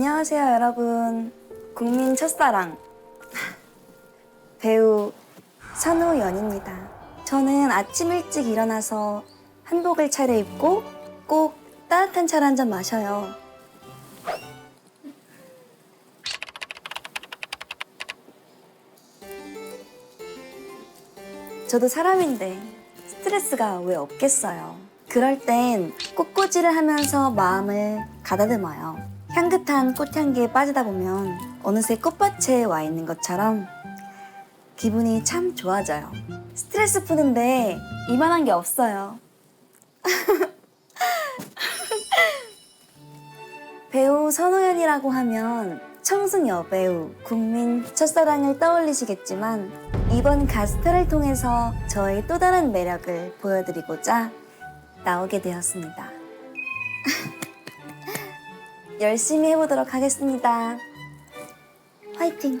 안녕하세요, 여러분. 국민 첫사랑. 배우 선우연입니다. 저는 아침 일찍 일어나서 한복을 차려입고 꼭 따뜻한 차를 한 잔 마셔요. 저도 사람인데 스트레스가 왜 없겠어요. 그럴 땐 꽃꽂이를 하면서 마음을 가다듬어요. 향긋한 꽃향기에 빠지다 보면 어느새 꽃밭에 와 있는 것처럼 기분이 참 좋아져요. 스트레스 푸는데 이만한 게 없어요. 배우 선우연이라고 하면 청순 여배우, 국민 첫사랑을 떠올리시겠지만 이번 가스펠을 통해서 저의 또 다른 매력을 보여드리고자 나오게 되었습니다. 열심히 해보도록 하겠습니다. 화이팅!